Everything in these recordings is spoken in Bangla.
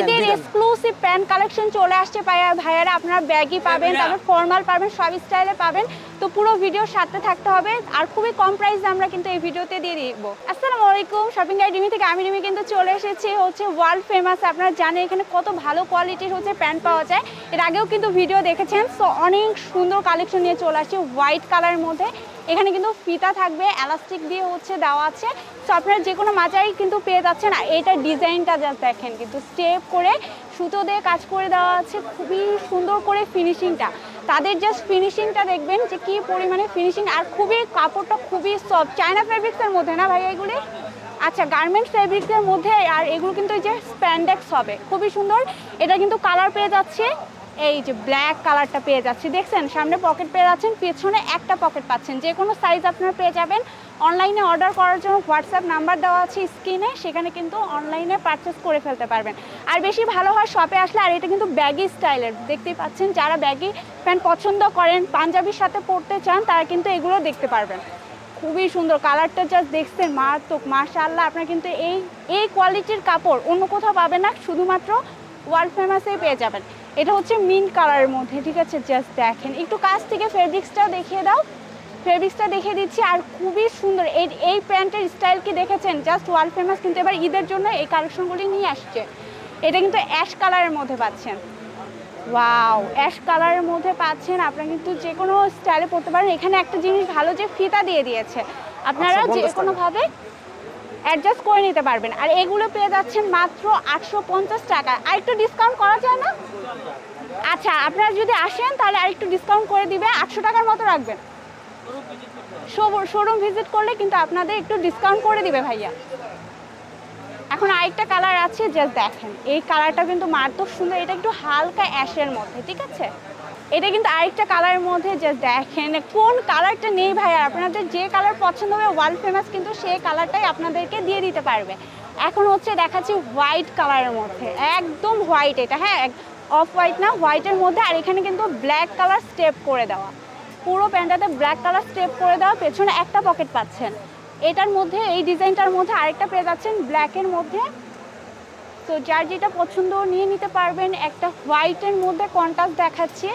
ঈদের। এক্সক্লুসিভ প্যান্ট কালেকশন চলে আসছে ভাইয়া ভাইয়ারা আপনারা ব্যাগই পাবেন তারপর ফর্মাল পাবেন সব স্টাইলে পাবেন তো পুরো ভিডিও সাথে থাকতে হবে। আর খুবই কম প্রাইসে আমরা কিন্তু এই ভিডিওতে দিয়ে দিব। আসসালামু আলাইকুম শপিং গাইড রিমি থেকে আমি রিমি কিন্তু চলে এসেছি। হচ্ছে ওয়ার্ল্ড ফেমাস আপনারা জানেন এখানে কত ভালো কোয়ালিটির হচ্ছে প্যান্ট পাওয়া যায়। এর আগেও কিন্তু ভিডিও দেখেছেন। সো অনেক সুন্দর কালেকশন নিয়ে চলে আসছে হোয়াইট কালারের মধ্যে। এখানে কিন্তু ফিতা থাকবে এলাস্টিক দিয়ে হচ্ছে দেওয়া আছে। সো আপনারা যে কোনো মাচাই কিন্তু পেয়ে যাচ্ছেন। আর এইটার ডিজাইনটা জাস্ট দেখেন, কিন্তু স্টেপ করে সুতো দিয়ে কাজ করে দেওয়া আছে। খুবই সুন্দর করে ফিনিশিংটা তাদের জাস্ট ফিনিশিংটা দেখবেন যে কি পরিমাণে ফিনিশিং আর খুবই কাপড়টা খুবই সফট চায়না ফেব্রিক্সের মধ্যে না ভাই এগুলি? আচ্ছা গার্মেন্টস ফেব্রিক্সের মধ্যে, আর এগুলো কিন্তু এই যে স্প্যান্ডেক্স হবে। খুবই সুন্দর। এটা কিন্তু কালার পেয়ে যাচ্ছে। এই যে ব্ল্যাক কালারটা পেয়ে যাচ্ছি। দেখছেন, সামনে পকেট পেয়ে যাচ্ছেন, পেছনে একটা পকেট পাচ্ছেন। যে কোনো সাইজ আপনারা পেয়ে যাবেন। অনলাইনে অর্ডার করার জন্য হোয়াটসঅ্যাপ নাম্বার দেওয়া আছে স্ক্রিনে সেখানে কিন্তু অনলাইনে পারচেস করে ফেলতে পারবেন। আর বেশি ভালো হয় শপে আসলে, আর এটা কিন্তু ব্যাগি স্টাইলের দেখতেই পাচ্ছেন, যারা ব্যাগি প্যান্ট পছন্দ করেন, পাঞ্জাবির সাথে পরতে চান, তারা কিন্তু এগুলো দেখতে পারবেন। খুবই সুন্দর কালারটা জাস্ট দেখছেন, মারাত্মক, মাশাআল্লাহ। আপনার কিন্তু এই এই কোয়ালিটির কাপড় অন্য কোথাও পাবেন না, শুধুমাত্র ওয়ার্ল্ড ফেমাসেই পেয়ে যাবেন। এটা হচ্ছে মিন্ট কালারের মধ্যে ঠিক আছে? জাস্ট দেখেন। একটু কাছ থেকে ফেব্রিক্সটা দেখিয়ে দাও। ফেব্রিক্সটা দেখিয়ে দিচ্ছি আর খুবই সুন্দর। এই এই প্যান্টের স্টাইল কি দেখেছেন? জাস্ট ওয়ার্ল্ড ফেমাস কিন্তু এবার ঈদের জন্য এই কালেকশনগুলি নিয়ে আসছে। এটা কিন্তু অ্যাশ কালারের মধ্যে পাচ্ছেন। ওয়াও অ্যাশ কালারের মধ্যে পাচ্ছেন। আপনারা কিন্তু যে কোনো স্টাইলে পড়তে পারেন। এখানে একটা জিনিস ভালো যে ফিতা দিয়ে দিয়েছে। আপনারা যে কোনোভাবে অ্যাডজাস্ট করে নিতে পারবেন। আর এগুলো পেয়ে যাচ্ছেন মাত্র আটশো পঞ্চাশ টাকা। আর একটু ডিসকাউন্ট করা যায় না? আচ্ছা আপনারা যদি আসেন, তাহলে আর একটু ডিসকাউন্ট করে দিবে। আটশো টাকার মতো রাখবেন। শোরুম ভিজিট করলে কিন্তু আপনাদের একটু ডিসকাউন্ট করে দিবে ভাইয়া। এখন আরেকটা কালার আছে জাস্ট দেখেন। এই কালারটা কিন্তু মারাত্মক সুন্দর। এটা একটু হালকা অ্যাশের মধ্যে, ঠিক আছে? এটা কিন্তু আরেকটা কালারের মধ্যে যে দেখেন কোন কালারটা নেই ভাই আর আপনাদের যে কালার পছন্দ হবে ওয়ার্ল্ড ফেমাস কিন্তু সেই কালারটাই আপনাদেরকে দিয়ে দিতে পারবে। এখন হচ্ছে দেখাচ্ছি হোয়াইট কালারের মধ্যে। একদম হোয়াইট এটা হ্যাঁ? অফ হোয়াইট না হোয়াইটের মধ্যে। আর এখানে কিন্তু ব্ল্যাক কালার স্টেপ করে দেওয়া। পুরো প্যান্টটাতে ব্ল্যাক কালার স্টেপ করে দেওয়া। পেছনে একটা পকেট পাচ্ছেন। এটার মধ্যে, এই ডিজাইনটার মধ্যে আরেকটা পেয়ে যাচ্ছেন ব্ল্যাকের মধ্যে। তো যার যেটা পছন্দ নিয়ে নিতে পারবেন, একটা হোয়াইটের মধ্যে কন্ট্রাস্ট দেখাচ্ছি।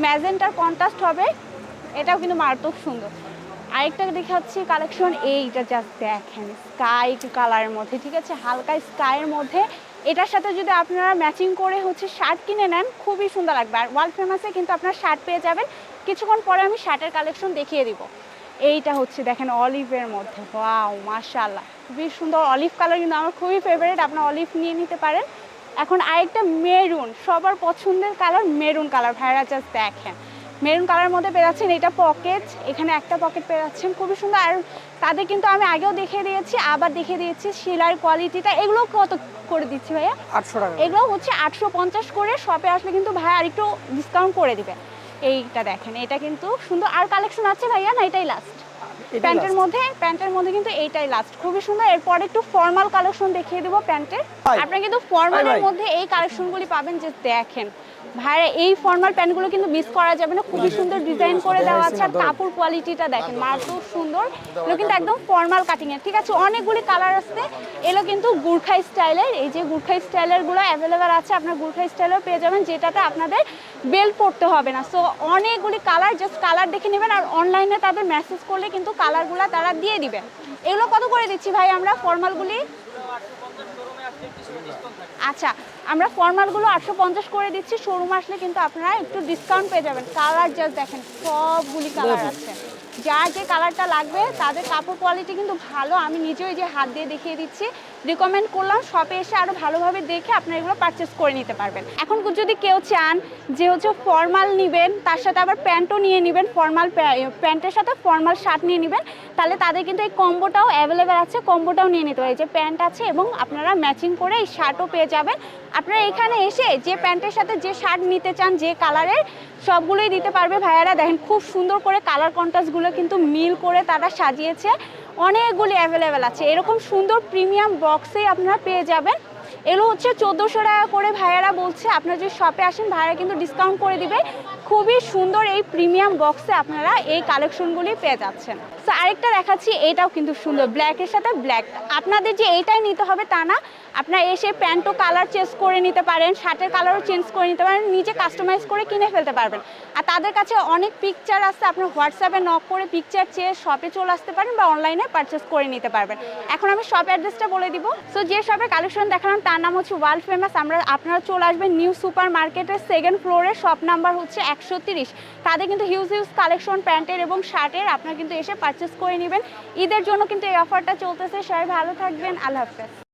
ম্যাজেন্টার কন্ট্রাস্ট হবে, এটাও কিন্তু মারাত্মক সুন্দর। আরেকটা দেখাচ্ছি কালেকশন এইটা জাস্ট দেখেন স্কাই কালারের মধ্যে, ঠিক আছে? হালকা স্কাইয়ের মধ্যে। এটার সাথে যদি আপনারা ম্যাচিং করে হচ্ছে শার্ট কিনে নেন, খুবই সুন্দর লাগবে। আর ওয়ার্ল্ড ফেমাসে কিন্তু আপনারা শার্ট পেয়ে যাবেন। কিছুক্ষণ পরে আমি শার্টের কালেকশন দেখিয়ে দিব। এইটা হচ্ছে দেখেন অলিভের মধ্যে। ওয়াও মাশাআল্লাহ। খুবই সুন্দর। অলিভ কালার কিন্তু আমার খুবই ফেভারিট আপনার অলিভ নিয়ে নিতে পারেন। এখন আরেকটা মেরুন সবার পছন্দের কালার মেরুন কালার ভাইরা জাস্ট দেখেন। মেরুন কালার মধ্যে পেয়ে যাচ্ছেন এটা পকেট এখানে একটা পকেট পেয়ে যাচ্ছেন খুবই সুন্দর। আর তাদের কিন্তু আমি আগেও দেখিয়ে দিয়েছি আবার দেখে দিয়েছি সেলাইয়ের কোয়ালিটিটা এগুলো কত করে দিচ্ছি ভাইয়া? আটশো টাকা এগুলো হচ্ছে আটশো পঞ্চাশ করে শপে আসলে কিন্তু ভাই আর একটু ডিসকাউন্ট করে দিবে। এইটা দেখেন এটা কিন্তু সুন্দর। আর কালেকশন আছে ভাইয়া না এটাই লাস্ট প্যান্টের। মধ্যে প্যান্টের মধ্যে কিন্তু এইটাই লাস্ট খুবই সুন্দর। এরপর একটু ফর্মাল কালেকশন দেখিয়ে দেবো প্যান্টের। আপনারা কিন্তু ফর্মালের। মধ্যে এই কালেকশনগুলি পাবেন যে দেখেন। ভাইরা এই ফর্মাল প্যান্টগুলো কিন্তু মিস করা যাবে না খুবই সুন্দর ডিজাইন করে দেওয়া আছে আর কাপড় কোয়ালিটিটা দেখেন মারাত্মক সুন্দর এগুলো কিন্তু একদম ফর্মাল কাটিং এর ঠিক আছে অনেকগুলি কালার আছে এগুলো কিন্তু গুর্খা স্টাইলের এই যে গুর্খা স্টাইলেরগুলো অ্যাভেলেবেল আছে আপনার গুর্খা স্টাইলেও পেয়ে যাবেন যেটাতে আপনাদের বেল্ট পড়তে হবে না সো অনেকগুলি কালার জাস্ট কালার দেখে নেবেন আর অনলাইনে তাদের মেসেজ করলে কিন্তু কালারগুলো তারা দিয়ে দিবেন এগুলো কত করে দিচ্ছি ভাই আমরা ফর্মালগুলি আচ্ছা আমরা ফর্মালগুলো আটশো পঞ্চাশ করে দিচ্ছি শোরুম আসলে কিন্তু আপনারা একটু ডিসকাউন্ট পেয়ে যাবেন। কালার জাস্ট দেখেন সবগুলি কালার আছে। যার যে কালারটা লাগবে তাদের কাপড় কোয়ালিটি কিন্তু ভালো। আমি নিজেও যে হাত দিয়ে দেখিয়ে দিচ্ছি। রিকমেন্ড করলাম শপে এসে আরও ভালোভাবে দেখে আপনারা এগুলো পারচেস করে নিতে পারবেন। এখন যদি কেউ চান যে হচ্ছে ফর্মাল নেবেন, তার সাথে আবার প্যান্টও নিয়ে নেবেন ফর্মাল প্যান্টের সাথে ফর্মাল শার্ট নিয়ে নেবেন, তাহলে তাদের কিন্তু এই কম্বোটাও অ্যাভেলেবেল আছে কম্বোটাও নিয়ে নিতে পারে যে প্যান্ট আছে এবং আপনারা ম্যাচিং করে এই শার্টও পেয়ে যাবেন। আপনারা এখানে এসে যে প্যান্টের সাথে যে শার্ট নিতে চান, যে কালারের সবগুলোই দিতে পারবে। ভাইয়ারা দেখেন খুব সুন্দর করে কালার কন্ট্রাস্টগুলো কিন্তু মিল করে তারা সাজিয়েছে। অনেকগুলি অ্যাভেলেবেল আছে। এরকম সুন্দর প্রিমিয়াম বক্সেই আপনারা পেয়ে যাবেন। এগুলো হচ্ছে চোদ্দোশো টাকা করে ভাইয়ারা বলছে, আপনারা যদি শপে আসেন, ভাইয়ারা কিন্তু ডিসকাউন্ট করে দিবে। খুবই সুন্দর এই প্রিমিয়াম বক্সে আপনারা এই কালেকশনগুলি পেয়ে যাচ্ছেন। সো আরেকটা দেখাচ্ছি, এটাও কিন্তু সুন্দর। ব্ল্যাকের সাথে ব্ল্যাক আপনাদের যে এইটাই নিতে হবে তা না, আপনারা এসে প্যান্টও কালার চেঞ্জ করে নিতে পারেন, শার্টের কালারও চেঞ্জ করে নিতে পারেন, নিজে কাস্টমাইজ করে কিনে ফেলতে পারবেন। আর তাদের কাছে অনেক পিকচার আছে, আপনার হোয়াটসঅ্যাপে নক করে পিকচার চেয়ে শপে চলে আসতে পারেন বা অনলাইনে পারচেস করে নিতে পারবেন। এখন আমি শপ অ্যাড্রেসটা বলে দিব। সো যে শপের কালেকশন দেখালাম, তার নাম হচ্ছে ওয়ার্ল্ড ফেমাস আমরা, আপনারা চলে আসবেন নিউ সুপার মার্কেটের সেকেন্ড ফ্লোরে শপ নাম্বার হচ্ছে একশো তাদের কিন্তু হিউজ হিউজ কালেকশন প্যান্টের এবং শার্টের, আপনারা কিন্তু এসে পারচেস করে নেবেন। ঈদের জন্য কিন্তু এই অফারটা চলতেছে। সবাই ভালো থাকবেন। আল্লাহ হাফেজ।